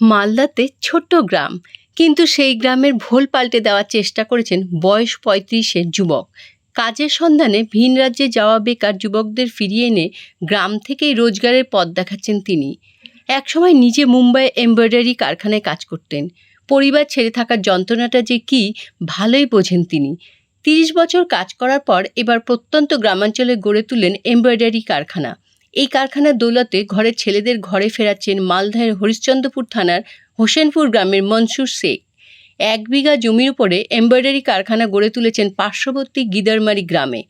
মালদাতে ছোট্ট গ্রাম। কিন্তু সেই গ্রামের ভোল পাল্টে দেওয়ার চেষ্টা করেছেন বয়স পঁয়ত্রিশের যুবক। কাজের সন্ধানে ভিন রাজ্যে যাওয়া বেকার যুবকদের ফিরিয়ে এনে গ্রাম থেকেই রোজগারের পথ দেখাচ্ছেন তিনি। একসময় নিজে মুম্বাই এমব্রয়ডারি কারখানায় কাজ করতেন। পরিবার ছেড়ে থাকার যন্ত্রণাটা যে কী, ভালোই বোঝেন তিনি। তিরিশ বছর কাজ করার পর এবার প্রত্যন্ত গ্রামাঞ্চলে গড়ে তুলেন এমব্রয়ডারি কারখানা। এই কারখানার দৌলতে ঘরের ছেলেদের ঘরে ফেরাচ্ছেন মালদহের হরিশ্চন্দ্রপুর থানার হোসেনপুর গ্রামের মনসুর শেখ। এক বিঘা জমির উপরে এমব্রয়ডারি কারখানা গড়ে তুলেছেন পার্শ্ববর্তী গিদারমারি গ্রামে।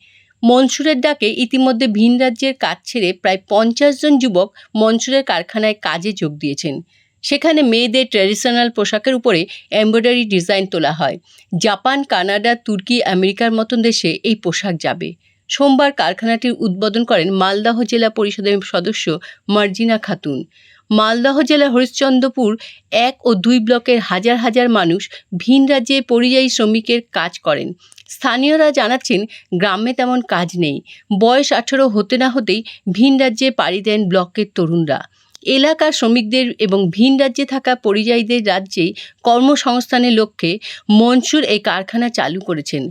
মনসুরের ডাকে ইতিমধ্যে ভিন রাজ্যের কাজ ছেড়ে প্রায় পঞ্চাশ জন যুবক মনসুরের কারখানায় কাজে যোগ দিয়েছেন। সেখানে মেয়েদের ট্র্যাডিশনাল পোশাকের উপরে এমব্রয়ডারি ডিজাইন তোলা হয়। জাপান, কানাডা, তুর্কি, আমেরিকার মতন দেশে এই পোশাক যাবে। সোমবার কারখানাটির উদ্বোধন করেন মালদহ জেলা পরিষদের সদস্য মার্জিনা খাতুন। মালদহ জেলার হরিশ্চন্দ্রপুর এক ও দুই ব্লকের হাজার হাজার মানুষ ভিন রাজ্যে পরিযায়ী শ্রমিকের কাজ করেন। স্থানীয়রা জানাচ্ছেন, গ্রামে তেমন কাজ নেই। বয়স আঠেরো হতে না হতেই ভিন রাজ্যে পাড়ি দেন ব্লকের তরুণরা। এলাকার শ্রমিকদের এবং ভিন রাজ্যে থাকা পরিযায়ীদের রাজ্যেই কর্মসংস্থানের লক্ষ্যে মনসুর এই কারখানা চালু করেছেন।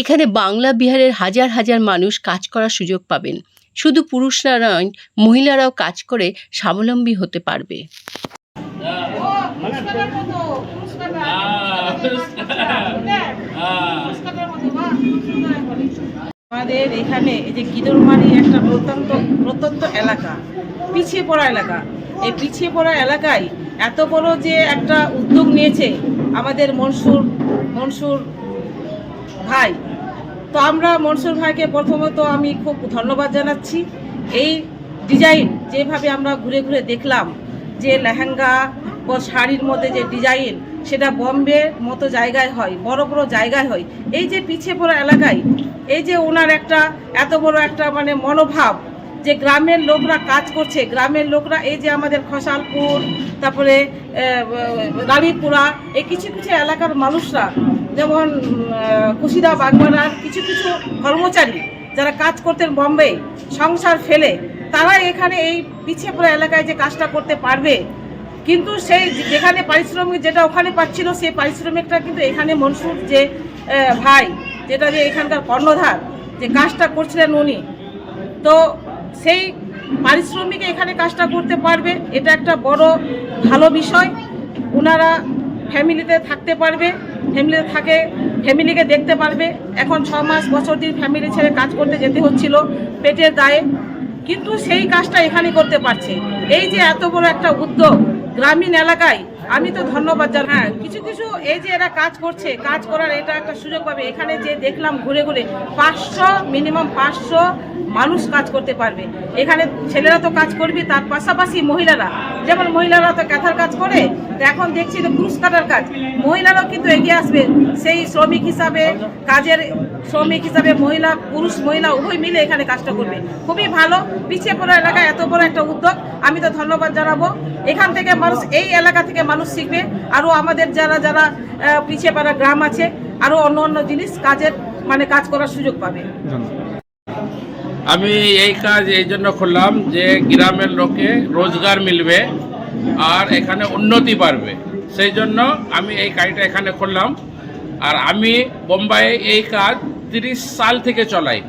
এখানে বাংলা বিহারের হাজার হাজার মানুষ কাজ করার সুযোগ পাবেন। শুধু পুরুষরা নয় মহিলারাও কাজ করে স্বাবলম্বী হতে পারবে। আমাদের এখানে এই যে গিদরমারি একটা প্রত্যন্ত প্রত্যন্ত এলাকা, পিছিয়ে পড়া এলাকা। এই পিছিয়ে পড়া এলাকায় এত বড় যে একটা উদ্যোগ নিয়েছে আমাদের মনসুর মনসুর ভাই তো আমরা মনসুর ভাইকে প্রথমত আমি খুব ধন্যবাদ জানাচ্ছি। এই ডিজাইন যেভাবে আমরা ঘুরে ঘুরে দেখলাম যে লেহেঙ্গা বা শাড়ির মধ্যে যে ডিজাইন সেটা বম্বে মতো জায়গায় হয় বড় বড় জায়গায় হয়। এই যে পিছিয়ে পড়া এলাকায় এই যে ওনার একটা এত বড় একটা মানে মনোভাব যে গ্রামের লোকরা কাজ করছে গ্রামের লোকরা এই যে আমাদের খসালপুর তারপরে আহ, রানীপুরা এই কিছু কিছু এলাকার মানুষরা যেমন কুশিদা বাগমারার কিছু কিছু কর্মচারী যারা কাজ করতেন বম্বে, সংসার ফেলে তারা এখানে এই পিছিয়ে পড়া এলাকায় যে কাজটা করতে পারবে। কিন্তু সেই যেখানে পারিশ্রমিক যেটা ওখানে পাচ্ছিল, সেই পারিশ্রমিকটা কিন্তু এখানে মনসুর যে ভাই, যেটা যে এখানকার কর্ণধার, যে কাজটা করছিলেন উনি, তো সেই পারিশ্রমিক এখানে কাজটা করতে পারবে, এটা একটা বড় ভালো বিষয়। ওনারা ফ্যামিলিতে থাকতে পারবে। ফ্যামিলিতে থাকে ফ্যামিলিকে দেখতে পারবে। এখন ছ মাস, বছর দিন ফ্যামিলি ছেড়ে কাজ করতে যেতে হচ্ছিল পেটের দায়ে। কিন্তু সেই কাজটা এখানে করতে পারছে। এই যে এত বড় একটা উদ্যোগ গ্রামীণ এলাকায়, আমি তো ধন্যবাদ জানাই। হ্যাঁ কিছু কিছু এই যে এরা কাজ করছে, কাজ করার এটা একটা সুযোগ পাবে। এখানে যে দেখলাম ঘুরে ঘুরে পাঁচশো মিনিমাম পাঁচশো মানুষ কাজ করতে পারবে। এখানে ছেলেরা তো কাজ করবে, তার পাশাপাশি মহিলারা। যেমন মহিলারা তো কাঁথার কাজ করে এখন দেখছি তো ক্রুশ কাটার কাজ। মহিলারাও কিন্তু এগিয়ে আসবে। সেই শ্রমিক হিসাবে, কাজের শ্রমিক হিসাবে মহিলা, পুরুষ, মহিলা উভয় মিলে এখানে কাজটা করবে। খুবই ভালো। পিছিয়ে পড়া এলাকায় এত বড় একটা উদ্যোগ। আমি তো ধন্যবাদ জানাব। এখান থেকে মানুষ, এই এলাকা থেকে মানুষ শিখবে। আরও আমাদের যারা যারা পিছিয়ে পড়া গ্রাম আছে, আরও অন্য অন্য জিনিস কাজের মানে কাজ করার সুযোগ পাবে। আমি এই কাজ এই জন্য করলাম যে গ্রামের লোকে রোজগার মিলবে আর এখানে উন্নতি বাড়বে। সেই জন্য আমি এই কাজটা এখানে করলাম। আর আমি বোম্বাইয়ে এই কাজ তিরিশ সাল থেকে চলাই।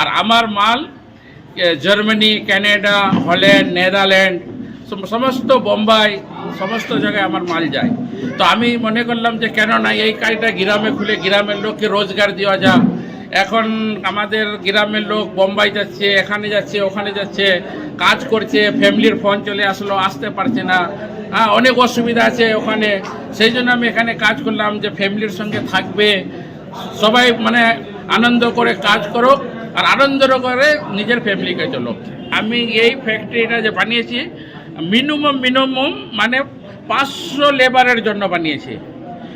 আর আমার মাল জার্মানি কানাডা হল্যান্ড, নেদারল্যান্ড সমস্ত বোম্বাই, সমস্ত জায়গায় আমার মাল যায়। তো আমি মনে করলাম যে কেন না এই কাজটা গ্রামে খুলে গ্রামের লোককে রোজগার দেওয়া যা এখন আমাদের গ্রামের লোক বোম্বাই যাচ্ছে এখানে যাচ্ছে ওখানে যাচ্ছে কাজ করছে ফ্যামিলির ফোন চলে আসলো আসতে পারছে না। হ্যাঁ অনেক অসুবিধা আছে ওখানে। সেই জন্য আমি এখানে কাজ করলাম যে ফ্যামিলির সঙ্গে থাকবে। সবাই মানে আনন্দ করে কাজ করো আর আনন্দ করে নিজের ফ্যামিলিকে চলো আমি এই ফ্যাক্টরিটা যে বানিয়েছি মিনিমাম মিনিমাম মানে পাঁচশো লেবারের জন্য বানিয়েছি।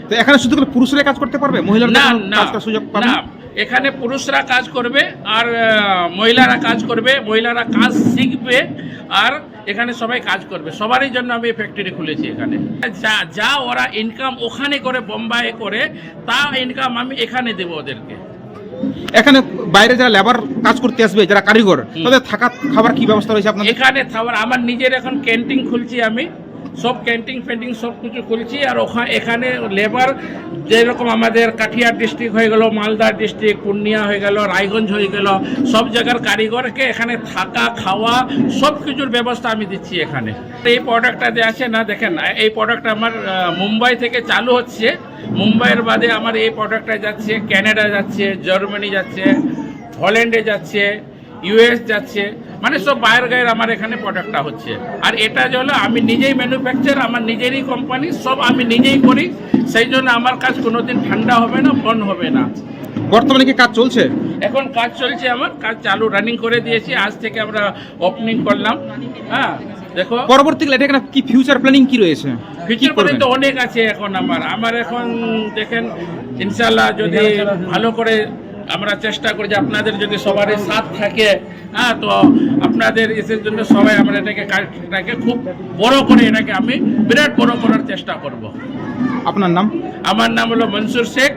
তো এখানে শুধু করে পুরুষরাই কাজ করতে পারবে? মহিলারা না সুযোগ না? এখানে পুরুষরা কাজ করবে আর মহিলারা কাজ করবে। মহিলারা কাজ শিখবে আর এখানে সবাই কাজ করবে। সবারই জন্য আমি ফ্যাক্টরি খুলেছি এখানে। যা যা ওরা ইনকাম ওখানে করে বোম্বাই করে তা ইনকাম আমি এখানে দেবো ওদেরকে। এখানে বাইরে যারা লেবার কাজ করতে আসবে যারা কারিগর তাদের থাকা খাবার কি ব্যবস্থা রয়েছে আপনাদের? এখানে খাবার আমার নিজের এখন ক্যান্টিন খুলছি আমি। সব ক্যান্টিন ফ্যান্টিন সব কিছু খুলছি আর ওখানে এখানে লেবার যেরকম আমাদের কাঠিয়ার ডিস্ট্রিক্ট হয়ে গেল মালদা ডিস্ট্রিক্ট পূর্ণিয়া হয়ে গেল, রায়গঞ্জ হয়ে গেল, সব জায়গার কারিগরকে এখানে থাকা, খাওয়া, সব কিছুর ব্যবস্থা আমি দিচ্ছি এখানে। এই প্রোডাক্টটা যে আছে না, দেখেন, এই প্রোডাক্টটা আমার মুম্বাই থেকে চালু হচ্ছে। মুম্বাইয়ের বাদে আমার এই প্রোডাক্টটা যাচ্ছে ক্যানাডা যাচ্ছে জার্মানি যাচ্ছে হল্যান্ডে যাচ্ছে ইউএস যাচ্ছে। মানে সব বাইরের গায়ের আমার এখানে প্রোডাক্টটা হচ্ছে। আর এটা যে হলো আমি নিজেই ম্যানুফ্যাকচার আমার নিজেরই কোম্পানি সব আমি নিজেই করি। সেই জন্য আমার কাজ কোনোদিন ঠান্ডা হবে না বন্ধ হবে না। বর্তমানে কি কাজ চলছে? এখন কাজ চলছে আমার কাজ চালু রানিং করে দিয়েছি আজ থেকে আমরা ওপেনিং করলাম। হ্যাঁ দেখো। পরবর্তীকালে এটা এখানে কি ফিউচার প্ল্যানিং কি রয়েছে? ফিউচার প্ল্যানিং তো অনেক আছে এখন আমার। আমার এখন দেখেন ইনশাল্লাহ যদি ভালো করে আমরা চেষ্টা করি যে আপনাদের যদি সবারই সাথ থাকে হ্যাঁ তো আপনাদের এসের জন্য সবাই আমরা এটাকে কাজটাকে খুব বড় করে এটাকে আমি বিরাট বড় করার চেষ্টা করব। আপনার নাম? আমার নাম হলো মনসুর শেখ।